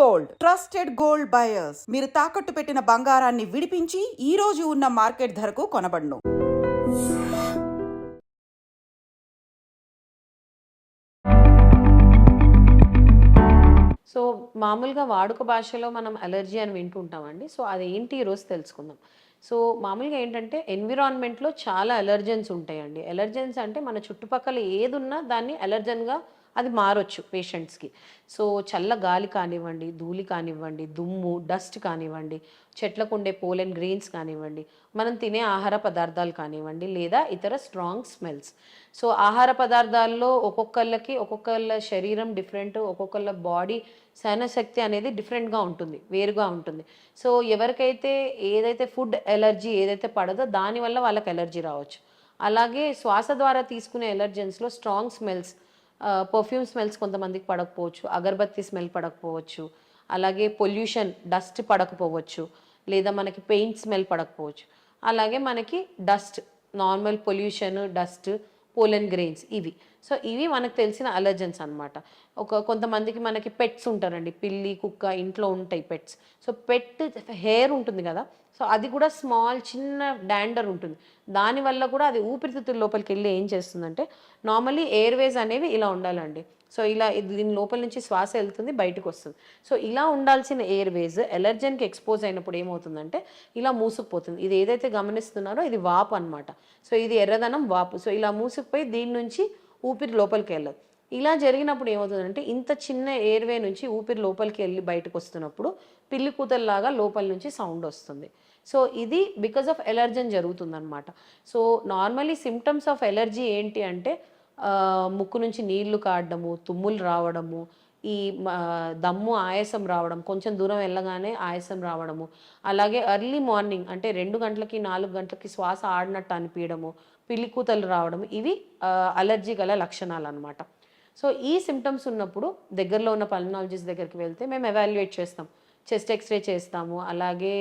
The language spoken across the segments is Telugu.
గోల్డ్. Trusted gold buyers. మీరు తాకట్టు పెట్టిన బంగారాన్ని విడిపించి ఈ రోజు ఉన్న మార్కెట్ ధరకు కొనబడును. సో మామూలుగా వాడుక భాషలో మనం అలర్జీ అని వింటుంటామండి. సో అది ఏంటి ఈరోజు తెలుసుకుందాం. సో మామూలుగా ఏంటంటే ఎన్విరాన్మెంట్లో చాలా అలర్జెన్స్ ఉంటాయండి. అలర్జెన్స్ అంటే మన చుట్టుపక్కల ఏదున్నా దాన్ని అలర్జన్గా అది మారొచ్చు పేషెంట్స్కి. సో చల్ల గాలి కానివ్వండి ధూళి కానివ్వండి దుమ్ము డస్ట్ కానివ్వండి చెట్లకు ఉండే పోలెన్ గ్రెయిన్స్ కానివ్వండి మనం తినే ఆహార పదార్థాలు కానివ్వండి లేదా ఇతర స్ట్రాంగ్ స్మెల్స్. సో ఆహార పదార్థాల్లో ఒక్కొక్కళ్ళకి ఒక్కొక్కళ్ళ శరీరం డిఫరెంట్ ఒక్కొక్కళ్ళ బాడీ సహనశక్తి అనేది డిఫరెంట్గా ఉంటుంది వేరుగా ఉంటుంది. సో ఎవరికైతే ఏదైతే ఫుడ్ ఎలర్జీ ఏదైతే పడదో దానివల్ల వాళ్ళకి ఎలర్జీ రావచ్చు. అలాగే శ్వాస ద్వారా తీసుకునే ఎలర్జెన్స్లో స్ట్రాంగ్ స్మెల్స్ పర్ఫ్యూమ్ స్మెల్స్ కొంతమందికి పడకపోవచ్చు అగరబత్తి స్మెల్ పడకపోవచ్చు అలాగే పొల్యూషన్ డస్ట్ పడకపోవచ్చు లేదా మనకి పెయింట్ స్మెల్ పడకపోవచ్చు. అలాగే మనకి dust normal pollution dust pollen grains ఇవి. సో ఇవి మనకు తెలిసిన అలర్జెన్స్ అనమాట ఒక కొంతమందికి మనకి పెట్స్ ఉంటారండి. పిల్లి కుక్క ఇంట్లో ఉంటాయి పెట్స్. సో పెట్ హెయిర్ ఉంటుంది కదా. సో అది కూడా స్మాల్ చిన్న డాండర్ ఉంటుంది. దానివల్ల కూడా అది ఊపిరితిత్తుల లోపలికి వెళ్ళి ఏం చేస్తుందంటే నార్మలీ ఎయిర్వేస్ అనేవి ఇలా ఉండాలండి. సో ఇలా ఇది దీని లోపల నుంచి శ్వాస వెళ్తుంది బయటకు వస్తుంది. సో ఇలా ఉండాల్సిన ఎయిర్ వేస్ ఎలర్జన్కి ఎక్స్పోజ్ అయినప్పుడు ఏమవుతుందంటే ఇలా మూసుకుపోతుంది. ఇది ఏదైతే గమనిస్తున్నారో ఇది వాపు అన్నమాట. సో ఇది ఎర్రదనం వాపు. సో ఇలా మూసుకుపోయి దీని నుంచి ఊపిరి లోపలికి వెళ్ళదు. ఇలా జరిగినప్పుడు ఏమవుతుందంటే ఇంత చిన్న ఎయిర్వే నుంచి ఊపిరి లోపలికి వెళ్ళి బయటకు వస్తున్నప్పుడు పిల్లి కూతల్లాగా లోపల నుంచి సౌండ్ వస్తుంది. సో ఇది బికాజ్ ఆఫ్ ఎలర్జన్ జరుగుతుందన్నమాట. So normally symptoms of allergy ఏంటి అంటే ముక్కు నుంచి నీళ్ళు కాడడము తుమ్ములు రావడము ఈ దమ్ము ఆయాసం రావడం కొంచెం దూరం వెళ్ళగానే ఆయాసం రావడము. అలాగే ఎర్లీ మార్నింగ్ అంటే రెండు గంటలకి నాలుగు గంటలకి శ్వాస ఆడినట్టు అనిపించడము పిల్లికూతలు రావడం ఇవి అలర్జీ గల లక్షణాలు అనమాట సో ఈ సిమ్టమ్స్ ఉన్నప్పుడు దగ్గరలో ఉన్న పల్నాలజిస్ట్ దగ్గరికి వెళ్తే మేము ఎవాల్యుయేట్ చేస్తాం. చెస్ట్ ఎక్స్రే చేస్తాము అలాగే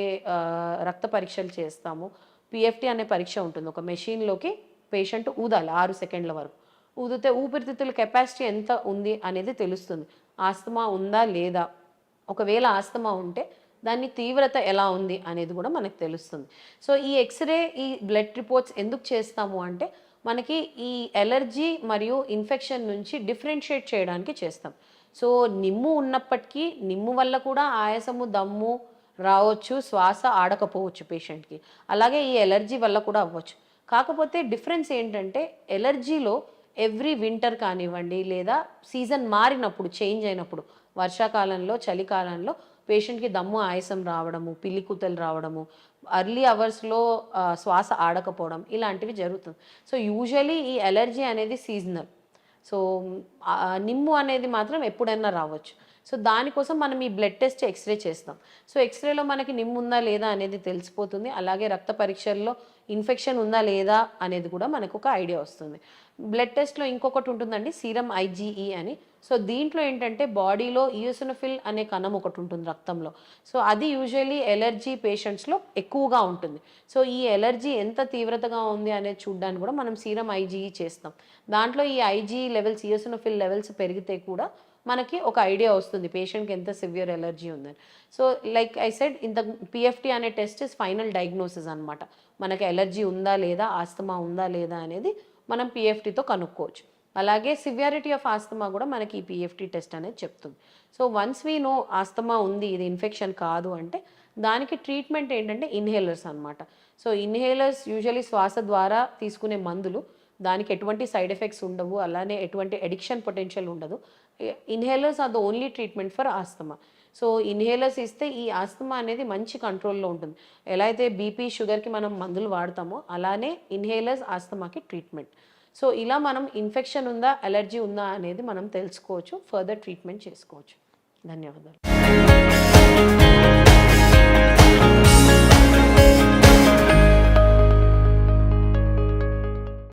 రక్త పరీక్షలు చేస్తాము. పిఎఫ్టీ అనే పరీక్ష ఉంటుంది. ఒక మెషిన్లోకి పేషెంట్ ఊదాలి ఆరు సెకండ్ల వరకు. ఊదితే ఊపిరితిత్తుల కెపాసిటీ ఎంత ఉంది అనేది తెలుస్తుంది. ఆస్తమా ఉందా లేదా? ఒకవేళ ఆస్తమా ఉంటే దాని తీవ్రత ఎలా ఉంది అనేది కూడా మనకు తెలుస్తుంది. సో ఈ ఎక్స్రే ఈ బ్లడ్ రిపోర్ట్స్ ఎందుకు చేస్తాము అంటే మనకి ఈ ఎలర్జీ మరియు ఇన్ఫెక్షన్ నుంచి డిఫరెన్షియేట్ చేయడానికి చేస్తాం. సో నిమ్ము ఉన్నప్పటికీ నిమ్ము వల్ల కూడా ఆయాసము దమ్ము రావచ్చు శ్వాస ఆడకపోవచ్చు పేషెంట్కి. అలాగే ఈ ఎలర్జీ వల్ల కూడా అవ్వచ్చు. కాకపోతే డిఫరెన్స్ ఏంటంటే ఎలర్జీలో ఎవ్రీ వింటర్ కానివ్వండి లేదా సీజన్ మారినప్పుడు చేంజ్ అయినప్పుడు వర్షాకాలంలో చలికాలంలో పేషెంట్కి దమ్ము ఆయాసం రావడము పిల్లి కూతలు రావడము అర్లీ అవర్స్లో శ్వాస ఆడకపోవడం ఇలాంటివి జరుగుతుంది. సో యూజువలీ ఈ ఎలర్జీ అనేది సీజనల్. సో నిమ్ము అనేది మాత్రం ఎప్పుడైనా రావచ్చు. సో దానికోసం మనం ఈ బ్లడ్ టెస్ట్ ఎక్స్రే చేస్తాం. సో ఎక్స్రేలో మనకి నిమ్ము ఉందా లేదా అనేది తెలిసిపోతుంది. అలాగే రక్త పరీక్షల్లో ఇన్ఫెక్షన్ ఉందా లేదా అనేది కూడా మనకు ఒక ఐడియా వస్తుంది. బ్లడ్ టెస్ట్లో ఇంకొకటి ఉంటుందండి సీరం ఐజీఈ అని. సో దీంట్లో ఏంటంటే బాడీలో ఈయోసినోఫిల్ అనే కణం ఒకటి ఉంటుంది రక్తంలో. సో అది యూజువలీ ఎలర్జీ పేషెంట్స్లో ఎక్కువగా ఉంటుంది. సో ఈ ఎలర్జీ ఎంత తీవ్రతగా ఉంది అనేది చూడడానికి కూడా మనం సీరం ఐజీఈ చేస్తాం. దాంట్లో ఈ ఐజీ లెవెల్స్ ఈయోసినోఫిల్ లెవెల్స్ పెరిగితే కూడా మనకి ఒక ఐడియా వస్తుంది పేషెంట్కి ఎంత సివియర్ ఎలర్జీ ఉందని. సో లైక్ ఐ సెడ్ ఇంత పిఎఫ్టీ అనే టెస్ట్ ఇస్ ఫైనల్ డయాగ్నోసిస్ అనమాట మనకి ఎలర్జీ ఉందా లేదా ఆస్తమా ఉందా లేదా అనేది మనం పిఎఫ్టీతో కనుక్కోవచ్చు. అలాగే సివియారిటీ ఆఫ్ ఆస్తమా కూడా మనకి ఈ పిఎఫ్టీ టెస్ట్ అనేది చెప్తుంది. So once we know asthma ఉంది ఇది ఇన్ఫెక్షన్ కాదు అంటే దానికి ట్రీట్మెంట్ ఏంటంటే ఇన్హేలర్స్ అన్నమాట. సో ఇన్హేలర్స్ యూజువలీ శ్వాస ద్వారా తీసుకునే మందులు దానికి ఎటువంటి సైడ్ ఎఫెక్ట్స్ ఉండవు అలానే ఎటువంటి ఎడిక్షన్ పొటెన్షియల్ ఉండదు. Inhalers are the only treatment for asthma. So inhalers ఇస్తే ఈ ఆస్తమా అనేది మంచి కంట్రోల్లో ఉంటుంది. ఎలా అయితే బీపీ షుగర్కి మనం మందులు వాడతామో అలానే ఇన్హేలర్స్ ఆస్తమాకి ట్రీట్మెంట్. సో ఇలా మనం ఇన్ఫెక్షన్ ఉందా అలర్జీ ఉందా అనేది మనం తెలుసుకోవచ్చు ఫర్దర్ ట్రీట్మెంట్ చేసుకోవచ్చు. ధన్యవాదాలు.